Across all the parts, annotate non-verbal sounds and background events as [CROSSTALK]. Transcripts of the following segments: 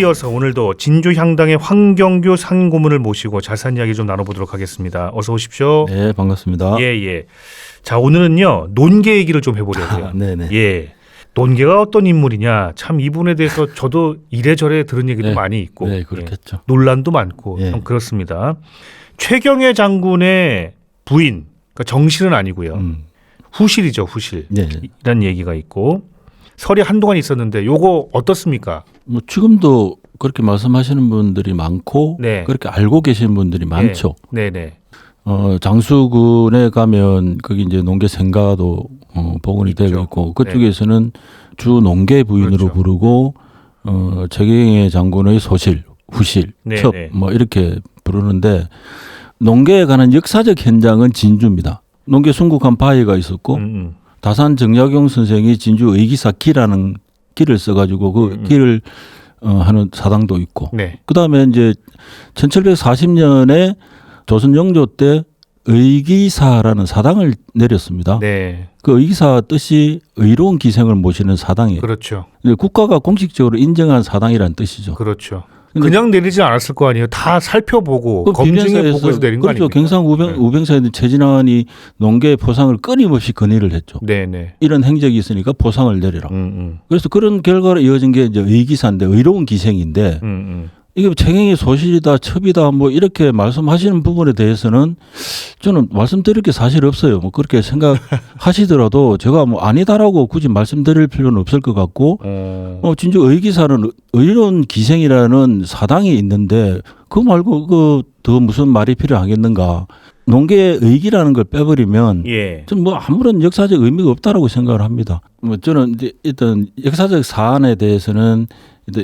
이어서 오늘도 진주향당의 황경규 상고문을 모시고 자세한 이야기 좀 나눠보도록 하겠습니다. 어서 오십시오. 네, 반갑습니다. 예, 예. 자, 오늘은요, 논계 얘기를 좀 해보려고요. 아, 네네. 예. 논계가 어떤 인물이냐. 참 이분에 대해서 [LAUGHS] 저도 이래저래 들은 얘기도 네. 많이 있고. 네, 예. 그렇겠죠. 논란도 많고. 예. 좀 그렇습니다. 최경혜 장군의 부인, 그러니까 정실은 아니고요. 음. 후실이죠, 후실. 네. 이란 얘기가 있고. 설이 한동안 있었는데 요거 어떻습니까? 뭐 지금도 그렇게 말씀하시는 분들이 많고 네. 그렇게 알고 계시는 분들이 많죠. 네, 네. 어, 장수군에 가면 거기 이제 농계 생가도 어, 복원이 있죠. 되고 있고 그쪽에서는 주 농계 부인으로 그렇죠. 부르고 어, 최경의 장군의 소실, 후실, 네, 첩 네. 뭐 이렇게 부르는데 농계에 관한 역사적 현장은 진주입니다. 농계 순국한 바위가 있었고 음, 음. 다산 정약용 선생이 진주 의기사 기라는 길을 써가지고 그 음. 길을 어, 하는 사당도 있고 네. 그 다음에 이제 1740년에 조선 영조 때 의기사라는 사당을 내렸습니다. 네. 그 의기사 뜻이 의로운 기생을 모시는 사당이에요. 그렇죠. 국가가 공식적으로 인정한 사당이라는 뜻이죠. 그렇죠. 그냥 내리지 않았을 거 아니에요. 다 살펴보고 그 검증해 보고서 내린 거 그렇죠. 아닙니까? 경상 우병 네. 우병사에 있는 최진환이 농계 포상을 끊임없이 건의를 했죠. 네, 네. 이런 행적이 있으니까 포상을 내리라. 음, 음. 그래서 그런 결과로 이어진 게 이제 의기사인데 의로운 기생인데 음, 음. 이게 책행이 소실이다 첩이다 뭐 이렇게 말씀하시는 부분에 대해서는 저는 말씀드릴 게 사실 없어요. 뭐 그렇게 생각하시더라도 [LAUGHS] 제가 뭐 아니다라고 굳이 말씀드릴 필요는 없을 것 같고 어. 어 진짜 의기사는 의로운 기생이라는 사당이 있는데 그거 말고 그 더 무슨 말이 필요하겠는가? 농계의 의기라는 걸 빼버리면 예. 좀뭐 아무런 역사적 의미가 없다라고 생각을 합니다. 뭐 저는 이제 일단 역사적 사안에 대해서는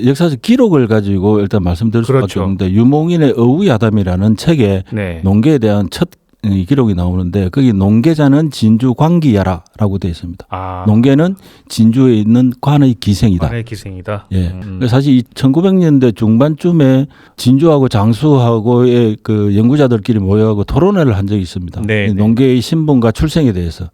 역사적 기록을 가지고 일단 말씀드릴 수밖에 그렇죠. 없는데 유몽인의 어우야담이라는 책에 네. 농계에 대한 첫이 기록이 나오는데 거기 농계자는 진주 광기야라라고 되어 있습니다. 아. 농계는 진주에 있는 관의 기생이다. 관의 기생이다. 예. 음, 음. 사실 이 1900년대 중반쯤에 진주하고 장수하고의 그 연구자들끼리 모여가고 토론회를 한 적이 있습니다. 네, 이 네. 농계의 신분과 출생에 대해서.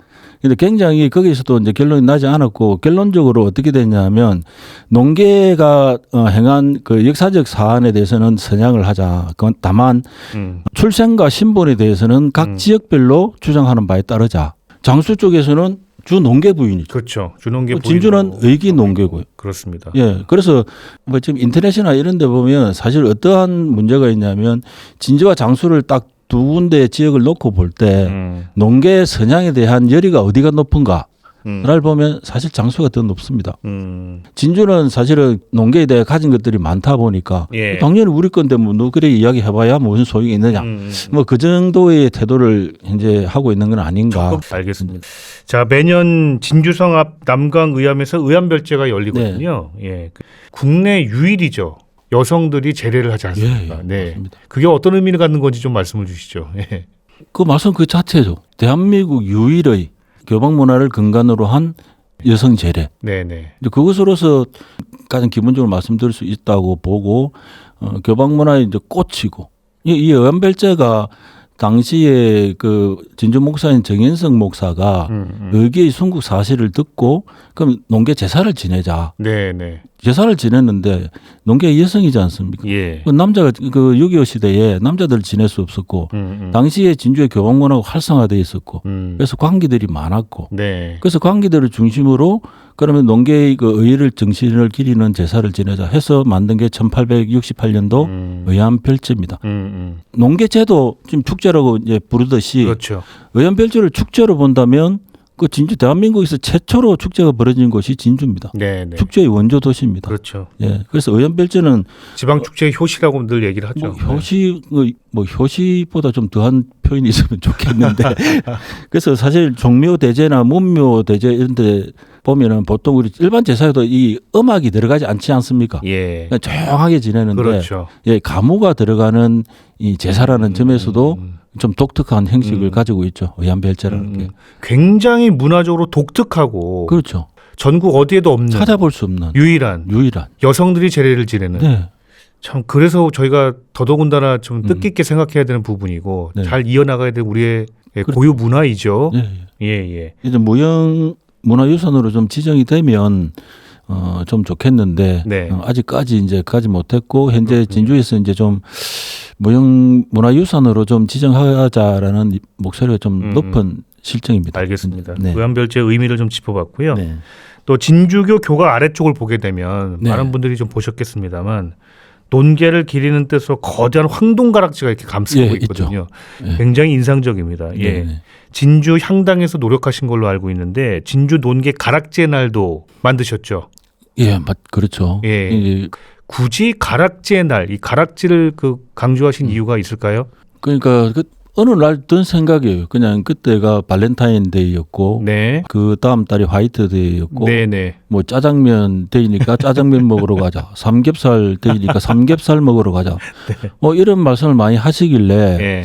근데 굉장히 거기서도 이제 결론이 나지 않았고 결론적으로 어떻게 됐냐면 농계가 어, 행한 그 역사적 사안에 대해서는 선양을 하자. 그건 다만 음. 출생과 신분에 대해서는 각 음. 지역별로 주장하는 바에 따르자. 장수 쪽에서는 주 농계 부인이죠. 그렇죠. 준홍계 뭐 진주는 부인으로 의기 농계고요. 그렇습니다. 예. 그래서 뭐 지금 인터넷이나 이런 데 보면 사실 어떠한 문제가 있냐면 진주와 장수를 딱 두 군데 지역을 놓고 볼때 음. 농계 선양에 대한 열의가 어디가 높은가를 음. 보면 사실 장수가 더 높습니다. 음. 진주는 사실은 농계에 대해 가진 것들이 많다 보니까 예. 당연히 우리 건데 뭐 누그래 이야기 해봐야 무슨 소용이 있느냐. 음, 음. 뭐그 정도의 태도를 현재 하고 있는 건 아닌가. 알겠습니다. 자 매년 진주성 앞 남강의암에서 의암별제가 열리거든요. 네. 예, 그 국내 유일이죠. 여성들이 제례를 하지 않습니까? 예, 네, 맞습니다. 그게 어떤 의미를 갖는 건지 좀 말씀을 주시죠. [LAUGHS] 예. 그 말씀 그 자체죠. 대한민국 유일의 교방 문화를 근간으로 한 여성 제례. 네, 네. 그것으로서 가장 기본적으로 말씀드릴 수 있다고 보고 어, 교방 문화의 이제 꽃이고 이, 이 의암별제가 당시에 그 진주 목사인 정현성 목사가 음, 음. 의기의 순국 사실을 듣고 그럼 농계 제사를 지내자. 네, 네. 제사를 지냈는데 농계 여성이지 않습니까? 예. 그 남자가 그 6.25 시대에 남자들 지낼 수 없었고 음, 음. 당시에 진주의 문화가 활성화돼 있었고 음. 그래서 관기들이 많았고 네. 그래서 관기들을 중심으로 그러면 농계의 그 의를 정신을 기리는 제사를 지내자 해서 만든 게 1868년도 음. 의암 별제입니다. 음, 농계 제도 지금 축 제라고 이제 음. 부르듯이 그렇죠. 의암별제를 축제로 본다면 그 진주 대한민국에서 최초로 축제가 벌어진 곳이 진주입니다. 네, 네. 축제의 원조 도시입니다. 그렇죠. 예, 그래서 의암별제는 지방 축제 효시라고 늘 얘기를 하죠. 뭐 효시 뭐, 뭐 효시보다 좀 더한 표현이 있으면 좋겠는데 [LAUGHS] 그래서 사실 종묘 대제나 문묘 대제 이런 데 보면은 보통 우리 일반 제사에도 이 음악이 들어가지 않지 않습니까? 예. 조용하게 지내는데 그렇죠. 예 가무가 들어가는 이 제사라는 음, 점에서도 음, 좀 독특한 형식을 음. 가지고 있죠 의암별제라는 음, 게 음. 굉장히 문화적으로 독특하고 그렇죠 전국 어디에도 없는 찾아볼 수 없는 유일한 유일한 여성들이 제례를 지내는 네 참 그래서 저희가 더더군다나 좀 음. 뜻깊게 생각해야 되는 부분이고 네. 잘 이어나가야 될 우리의 그렇죠. 고유 문화이죠. 예, 예. 예, 예. 이제 무형 문화유산으로 좀 지정이 되면 어, 좀 좋겠는데 네. 어, 아직까지 이제 가지 못했고 현재. 진주에서 이제 좀 무형 문화유산으로 좀 지정하자라는 목소리가 좀 음, 높은 실정입니다. 알겠습니다. 네. 의안별제의 의미를 좀 짚어봤고요. 네. 또 진주교 교가 아래쪽을 보게 되면 네. 많은 분들이 좀 보셨겠습니다만 논계를 기리는 뜻으로 거대한 황동가락지가 이렇게 감싸고 예, 있거든요. 예. 굉장히 인상적입니다. 예. 네. 진주 향당에서 노력하신 걸로 알고 있는데 진주 논계 가락지의 날도 만드셨죠. 예, 맞 그렇죠. 예. 이- 굳이 가락지의 날, 이 가락지를 그 음. 강조하신 이유가 있을까요? 그러니까 그 어느 날 든 생각이에요. 그냥 그때가 발렌타인데이였고 네. 그 다음 달이 화이트데이였고 네, 네. 뭐 짜장면 데이니까 짜장면 먹으러 가자. [LAUGHS] 삼겹살 데이니까 삼겹살 먹으러 가자. [LAUGHS] 뭐 이런 말씀을 많이 하시길래 예.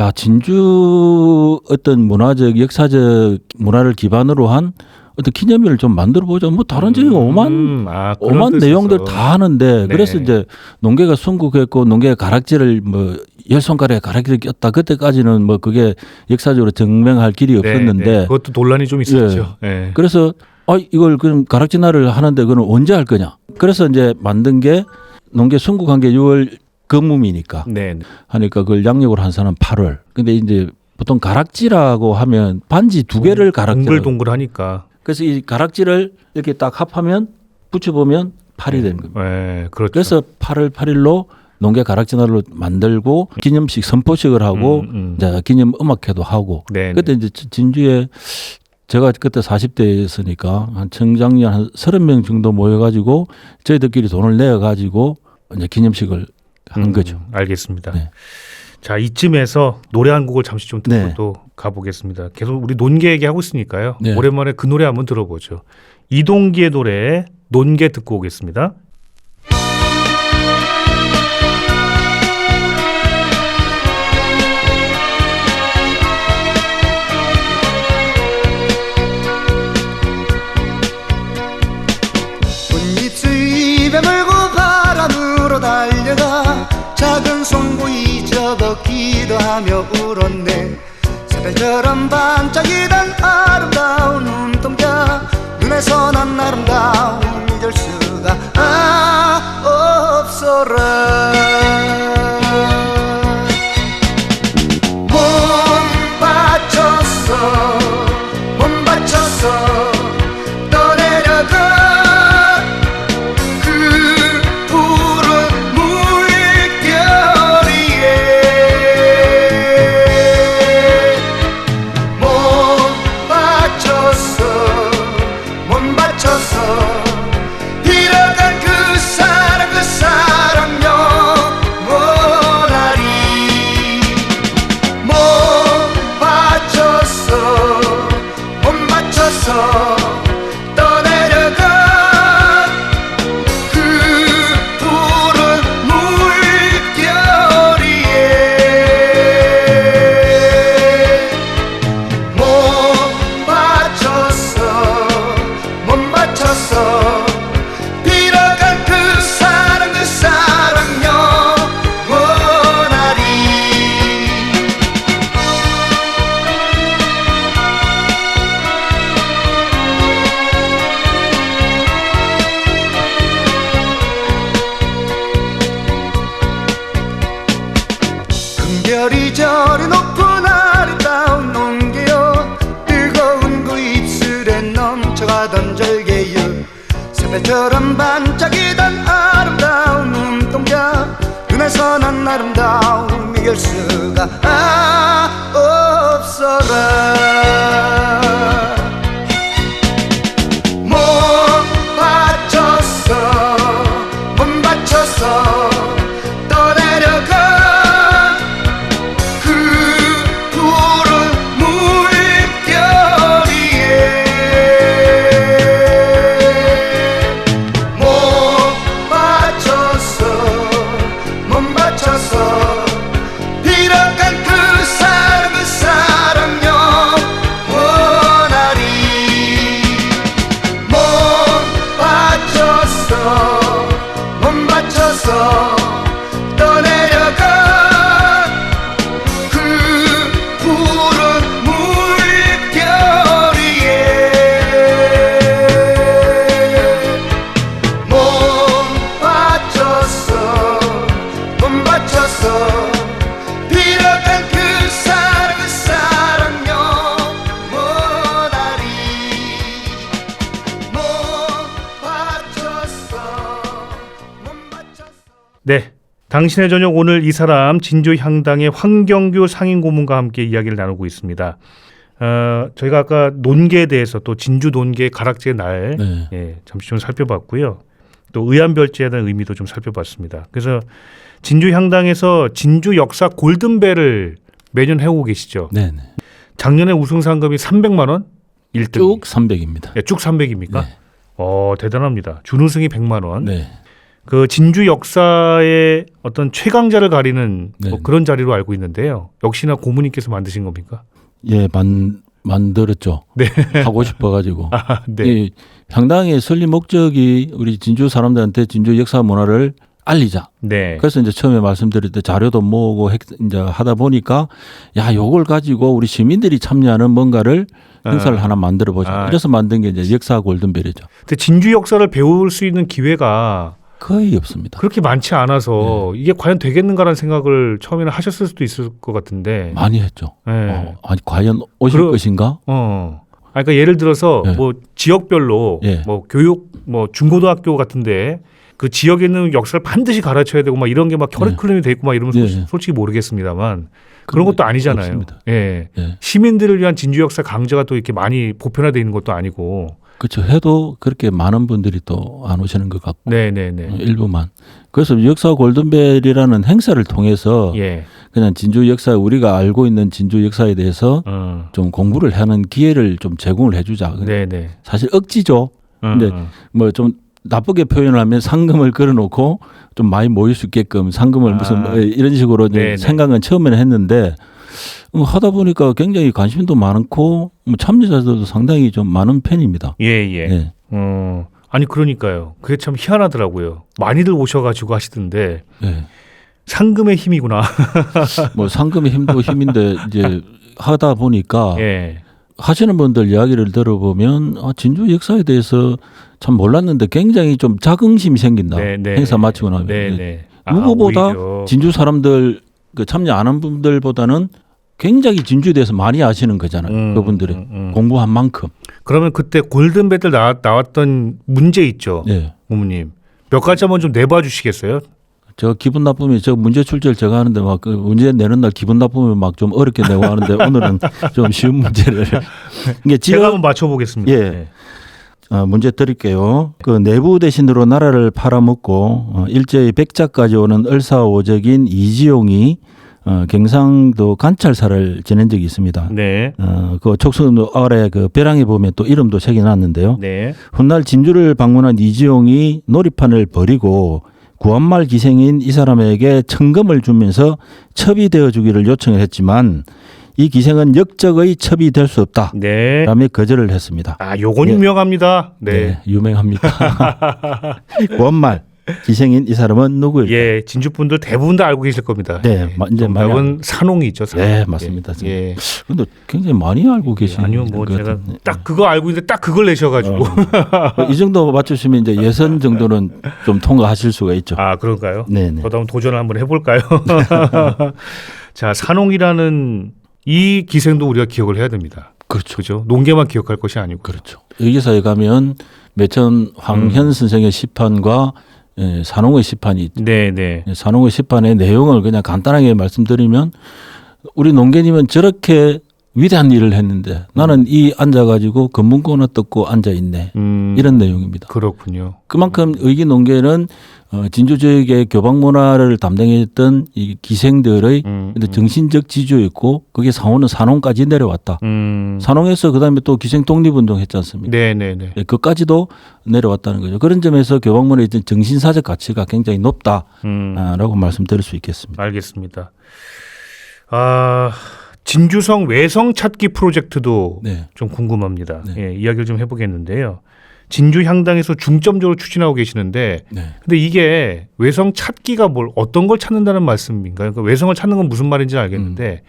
야 진주 어떤 문화적 역사적 문화를 기반으로 한 어떤 기념일을 좀 만들어 보자. 뭐 다른 지역 오만 음, 아, 그런 오만. 내용들 다 하는데 네. 그래서 이제 농계가 순국했고 농계가 가락지를 뭐 열 손가락에 가락지를 꼈다 그때까지는 뭐 그게 역사적으로 증명할 길이 네, 없었는데 네. 그것도 논란이 좀 있었죠. 예. 그래서 아 이걸 그럼 가락지 날을 하는데 그는 언제 할 거냐 그래서 이제 만든 게 농계 순국한 게 6월 금음이니까 네. 네. 하니까 그걸 양력으로 한 사람 8월 근데 이제 보통 가락지라고 하면 반지 두 개를 가락지 동글동글하니까. 그래서 이 가락지를 이렇게 딱 합하면 붙여보면 8이 되는 겁니다. 예, 그렇죠. 그래서 8월 8일로 농계 가락지 날로 만들고 기념식 선포식을 하고 음, 음. 이제 기념 음악회도 하고 네. 그때 이제 진주에 제가 그때 40대였으니까 한 청장년 한 30명 정도 모여가지고 저희들끼리 돈을 내어가지고 이제 기념식을 한 음, 거죠. 알겠습니다. 네. 자 이쯤에서 노래 한 곡을 잠시 좀 듣고 네. 또 가보겠습니다. 계속 우리 논계 얘기하고 있으니까요. 네. 오랜만에 그 노래 한번 들어보죠. 이동기의 노래 논계 듣고 오겠습니다. 꽃잎을 입에 물고 바람으로 달려가 작은 송구이 하며 울었네. 새별처럼 반짝이던 아름다운 눈동자. 눈에서 난 아름다움이 잊을 수가 아, 없어라 저리 높은 아름다운 농계여 뜨거운 그 입술에 넘쳐가던 절개여 새별처럼 반짝이던 아름다운 눈동자. 눈에서 난 아름다움이 열 수가 아, 없어라 당신의 저녁 오늘 이 사람 진주 향당의 황경규 상임 고문과 함께 이야기를 나누고 있습니다. 어, 저희가 아까 논계에 대해서 또 진주 논계 가락지의 날 네. 예, 잠시 좀 살펴봤고요. 또 의안별지에 대한 의미도 좀 살펴봤습니다. 그래서 진주 향당에서 진주 역사 골든벨을 매년 해오고 계시죠. 네, 네. 작년에 우승 상금이 300만 원 1등. 쭉 300입니다. 예, 쭉 300입니까? 네. 어, 대단합니다. 준우승이 100만 원. 네. 그 진주 역사의 어떤 최강자를 가리는 뭐 네. 그런 자리로 알고 있는데요. 역시나 고모님께서 만드신 겁니까? 예, 만 만들었죠. 네. 하고 싶어 가지고. [LAUGHS] 아, 네. 이 향당의 설립 목적이 우리 진주 사람들한테 진주 역사 문화를 알리자. 네. 그래서 이제 처음에 말씀드릴 때 자료도 모으고 했- 이제 하다 보니까 야, 요걸 가지고 우리 시민들이 참여하는 뭔가를 행사를 아. 하나 만들어 보자. 아. 이래서 만든 게 이제 역사 골든벨이죠. 근데 진주 역사를 배울 수 있는 기회가 거의 없습니다. 그렇게 많지 않아서 네. 이게 과연 되겠는가라는 생각을 처음에는 하셨을 수도 있을 것 같은데. 많이 했죠. 네. 어, 아니 과연 오실 그러- 것인가? 어. 아, 그러니까 예를 들어서 네. 뭐 지역별로 예. 뭐 교육 뭐 중고등학교 같은데 그 지역에 있는 역사를 반드시 가르쳐야 되고 막 이런 게 막 커리큘럼이 돼 있고 막 이러면 네. 솔- 솔직히 모르겠습니다만 그런 것도 아니잖아요. 없습니다. 예. 예. 시민들을 위한 진주 역사 강좌가 또 이렇게 많이 보편화돼 있는 것도 아니고. 그렇죠. 해도 그렇게 많은 분들이 또 안 오시는 것 같고 네, 네, 네. 어, 일부만. 그래서 역사 골든벨이라는 행사를 통해서 예. 그냥 진주 역사 우리가 알고 있는 진주 역사에 대해서 어. 좀 공부를 하는 기회를 좀 제공을 해주자. 네, 네. 사실 억지죠. 음, 근데 음. 뭐좀 나쁘게 표현을 하면 상금을 걸어놓고 좀 많이 모일 수 있게끔 상금을 아. 무슨 뭐 이런 식으로 네네. 생각은 처음에는 했는데 뭐 하다 보니까 굉장히 관심도 많고 뭐 참여자들도 상당히 좀 많은 편입니다. 예, 예. 네. 어. 아니 그러니까요. 그게 참 희한하더라고요. 많이들 오셔가지고 하시던데 네. 상금의 힘이구나. [LAUGHS] 뭐 상금의 힘도 힘인데 이제 하다 보니까 예. 하시는 분들 이야기를 들어보면 아, 진주 역사에 대해서 참 몰랐는데 굉장히 좀 자긍심이 생긴다. 네, 네. 행사 마치고 나면 네, 네. 네. 누구보다 오히려. 진주 사람들 그 참여 안 한 분들보다는 굉장히 진주에 대해서 많이 아시는 거잖아요. 음, 그분들이 음, 음. 공부한 만큼. 그러면 그때 골든벨 나왔, 나왔던 문제 있죠, 네. 부모님. 몇 가지 한번 좀 내봐 주시겠어요? 저 기분 나쁘면 저 문제 출제를 제가 하는데 막 그 문제 내는 날 기분 나쁘면 막 좀 어렵게 내고 하는데 오늘은 [LAUGHS] 좀 쉬운 문제를 [LAUGHS] 이게 제가 지역 한번 맞춰보겠습니다. 예. 네. 어, 문제 드릴게요. 그 내부 대신으로 나라를 팔아먹고 어, 일제히 백자까지 오는 을사오적인 이지용이 어, 경상도 관찰사를 지낸 적이 있습니다. 네. 어, 그 촉수 아래 그 벼랑에 보면 또 이름도 새겨놨는데요. 네. 훗날 진주를 방문한 이지용이 놀이판을 버리고 구한말 기생인 이 사람에게 천금을 주면서 첩이 되어 주기를 요청을 했지만 이 기생은 역적의 첩이 될 수 없다. 네. 라며 거절을 했습니다. 아, 요건 네. 유명합니다. 네. 네, 유명합니다. [LAUGHS] [LAUGHS] 구한말 기생인 이 사람은 누구일까? 예, 진주 분들 대부분 다 알고 계실 겁니다. 네, 마- 이제 정답은 산홍이 있죠. 산홍. 네, 맞습니다. 예. 근데 굉장히 많이 알고 계시는 아니요, 뭐것 제가 같은데. 딱 그거 알고 있는데 딱 그걸 내셔가지고. 어, 이 정도 맞추시면 이제 예선 정도는 좀 통과하실 수가 있죠. 아, 그런가요? 네, 네. 한번 도전을 한번 해볼까요? [LAUGHS] 자, 산홍이라는 이 기생도 우리가 기억을 해야 됩니다. 그렇죠. 그죠? 농계만 기억할 것이 아니고. 그렇죠. 여기서에 가면 매천 황현 음. 선생의 시판과 예, 산홍의 시판이 있죠. 네, 네. 예, 산홍의 시판의 내용을 그냥 간단하게 말씀드리면 우리 농계님은 저렇게 위대한 일을 했는데 나는 이 앉아가지고 검문고나 뜯고 앉아 있네 음, 이런 내용입니다. 그렇군요. 그만큼 의기 농계는 어, 진주 지역의 교방 문화를 담당했던 이 기생들의 음, 근데 정신적 지주였고 그게 상호는 산홍까지 내려왔다. 음, 산홍에서 그다음에 또 기생 독립운동 했지 않습니까? 네, 네, 네. 예, 그까지도 내려왔다는 거죠. 그런 점에서 교방문의 어떤 정신사적 가치가 굉장히 높다라고 음, 말씀드릴 수 있겠습니다. 알겠습니다. 아, 진주성 외성 찾기 프로젝트도 네. 좀 궁금합니다. 네. 예, 이야기를 좀 해보겠는데요. 진주 향당에서 중점적으로 추진하고 계시는데, 네. 근데 이게 외성 찾기가 뭘 어떤 걸 찾는다는 말씀인가요? 그러니까 외성을 찾는 건 무슨 말인지 알겠는데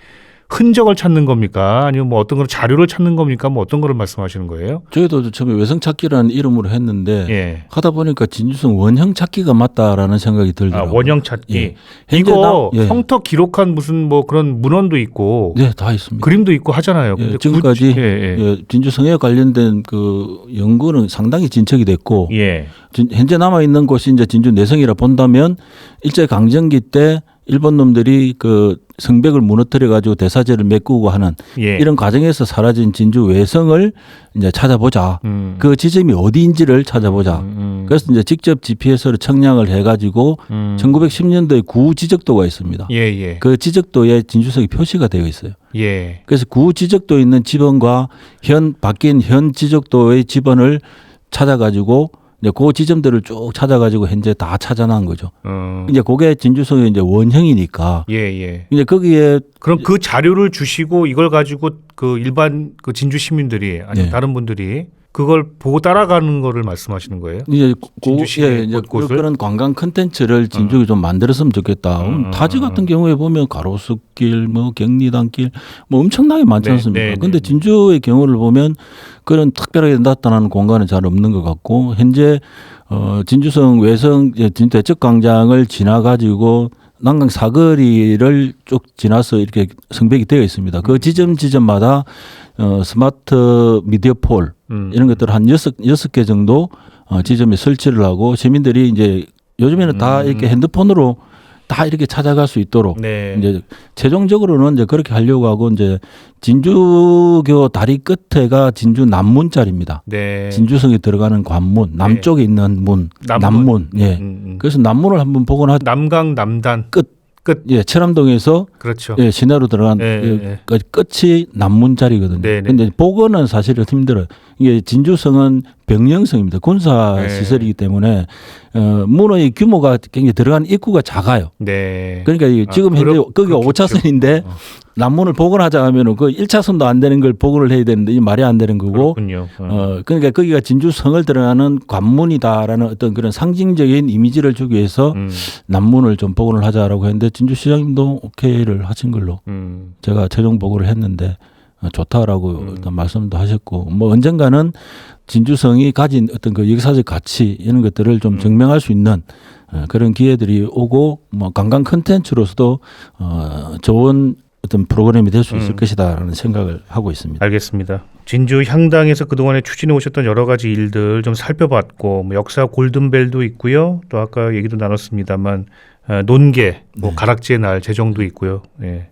흔적을 찾는 겁니까? 아니면 뭐 어떤 걸 자료를 찾는 겁니까? 뭐 어떤 거를 말씀하시는 거예요? 저희도 처음에 외성 찾기라는 이름으로 했는데 예. 하다 보니까 진주성 원형 찾기가 맞다라는 생각이 아, 들더라고요. 원형 찾기. 예. 이거 나- 예. 성터 기록한 무슨 뭐 그런 문헌도 있고 네, 다 있습니다. 그림도 있고 하잖아요. 예, 근데 지금까지 굳이- 예, 예, 진주성에 관련된 그 연구는 상당히 진척이 됐고 예. 예. 진- 현재 남아 있는 곳이 이제 진주 내성이라 본다면 일제 강점기 때 일본 놈들이 그 성벽을 무너뜨려 가지고 대사제를 메꾸고 하는 예. 이런 과정에서 사라진 진주 외성을 이제 찾아보자. 음. 그 지점이 어디인지를 찾아보자. 음, 음. 그래서 이제 직접 GPS로 청량을 해가지고 음. 1910년도에 구 지적도가 있습니다. 예, 예. 그 지적도에 진주성이 표시가 되어 있어요. 예. 그래서 구 지적도에 있는 지번과 현 바뀐 현 지적도의 지번을 찾아가지고 이제 그 지점들을 쭉 찾아가지고 현재 다 찾아난 거죠. 어. 이제 그게 진주성의 이제 원형이니까 예, 예. 이제 거기에 그럼 그 자료를 주시고 이걸 가지고 그 일반 그 진주 시민들이 아니면 네. 다른 분들이 그걸 보고 따라가는 거를 말씀하시는 거예요? 이제 고, 예, 이제? 그런 관광 컨텐츠를 진주에 좀 만들었으면 좋겠다. 음, 음, 타지 음, 같은 경우에 보면 가로수길, 뭐 경리단길, 뭐 엄청나게 많지 네, 않습니까? 네, 네, 근데 네. 진주의 경우를 보면 그런 특별하게 나타나는 공간은 잘 없는 것 같고 현재 어, 진주성 외성 이제 진 대척 광장을 지나 가지고 난강 사거리를 쭉 지나서 이렇게 성벽이 되어 있습니다. 음. 그 지점 지점마다 어, 스마트 미디어 폴 음. 이런 것들 한 여섯 여섯 개 정도 어, 지점에 설치를 하고 시민들이 이제 요즘에는 다 음. 이렇게 핸드폰으로 다 이렇게 찾아갈 수 있도록 네. 이제 최종적으로는 이제 그렇게 하려고 하고 이제 진주교 다리 끝에가 진주 남문자리입니다. 네. 진주성에 들어가는 관문 남쪽에 있는 문 남문. 남문, 예. 음, 음. 그래서 남문을 한번 보거나 남강 남단 끝. 끝. 예 철암동에서 그렇죠. 예, 시내로 들어간 예, 예, 예. 그 끝이 남문 자리거든요. 네, 네. 근데 복원은 사실은 힘들어요. 이게 진주성은 병영성입니다. 군사 네. 시설이기 때문에 어, 문의 규모가 굉장히 들어간 입구가 작아요. 네. 그러니까 이 아, 지금 현재 그럼- 거기가. 5차선인데 어. 남문을 복원하자 하면은 그 1차선도 안 되는 걸 복원을 해야 되는데 이 말이 안 되는 거고 그렇군요. 어. 어, 그러니까 거기가 진주성을 드러나는 관문이다라는 어떤 그런 상징적인 이미지를 주기 위해서 음, 남문을 좀 복원을 하자라고 했는데 진주시장님도 오케이를 하신 걸로 음. 제가 최종 보고를 했는데 어, 좋다라고 음. 일단 말씀도 하셨고 뭐 언젠가는 진주성이 가진 어떤 그 역사적 가치 이런 것들을 음. 좀 증명할 수 있는 어, 그런 기회들이 오고 뭐 관광 컨텐츠로서도 어, 좋은 어떤 프로그램이 될 수 있을 음. 것이다라는 생각을 하고 있습니다. 알겠습니다. 진주 향당에서 그동안에 추진해 오셨던 여러 가지 일들 좀 살펴봤고 뭐 역사 골든벨도 있고요. 또 아까 얘기도 나눴습니다만 어, 논계, 뭐 네. 가락지의 날 제정도 있고요. 예.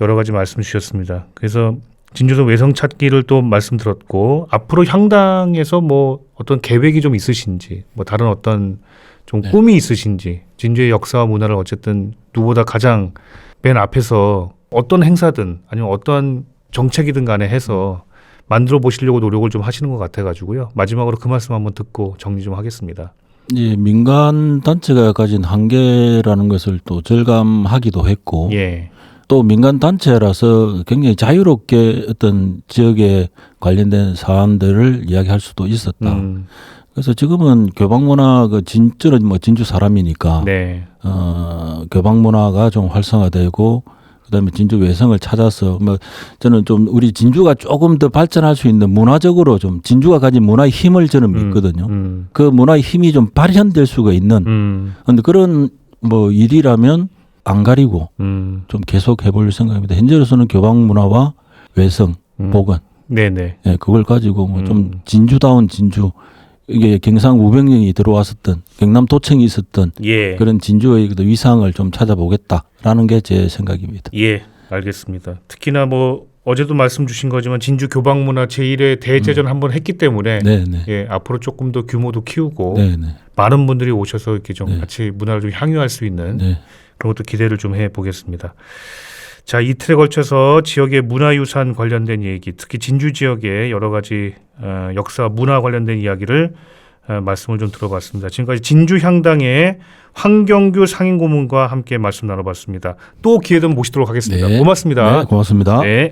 여러 가지 말씀 주셨습니다. 그래서 진주성 외성 찾기를 또 말씀드렸고 앞으로 향당에서 뭐 어떤 계획이 좀 있으신지 뭐 다른 어떤 좀 네. 꿈이 있으신지 진주의 역사와 문화를 어쨌든 누구보다 가장 맨 앞에서 어떤 행사든 아니면 어떤 정책이든 간에 해서 만들어 보시려고 노력을 좀 하시는 것 같아 가지고요. 마지막으로 그 말씀 한번 듣고 정리 좀 하겠습니다. 예, 민간 단체가 가진 한계라는 것을 또 절감하기도 했고 예. 또 민간 단체라서 굉장히 자유롭게 어떤 지역에 관련된 사안들을 이야기할 수도 있었다. 음, 그래서 지금은 교방 문화 그 진저는 뭐 진주 사람이니까 네. 어 교방 문화가 좀 활성화되고 그다음에 진주 외성을 찾아서 뭐 저는 좀 우리 진주가 조금 더 발전할 수 있는 문화적으로 좀 진주가 가진 문화의 힘을 저는 음, 믿거든요. 음, 그 문화의 힘이 좀 발현될 수가 있는 음, 근데 그런 뭐 일이라면 안 가리고 음, 좀 계속 해볼 생각입니다. 현재로서는 교방 문화와 외성, 음. 복원, 네, 네. 예, 그걸 가지고 뭐좀 음. 진주다운 진주 이게 경상 우병령이 들어왔었던 경남 도청이 있었던 예. 그런 진주의 그 위상을 좀 찾아보겠다라는 게 제 생각입니다. 예. 알겠습니다. 특히나 뭐 어제도 말씀 주신 거지만 진주 교방 문화 제1회 대제전 한번 했기 때문에 음. 네, 네. 예, 앞으로 조금 더 규모도 키우고 네, 네. 많은 분들이 오셔서 이렇게 좀 네. 같이 문화를 좀 향유할 수 있는 네. 그런 것도 기대를 좀 해 보겠습니다. 자, 이틀에 걸쳐서 지역의 문화유산 관련된 얘기, 특히 진주 지역의 여러 가지 어, 역사, 문화 관련된 이야기를 어, 말씀을 좀 들어봤습니다. 지금까지 진주 향당의 황경규 상임고문과 함께 말씀 나눠봤습니다. 또 기회 되면 모시도록 하겠습니다. 네. 고맙습니다. 네, 고맙습니다. 네.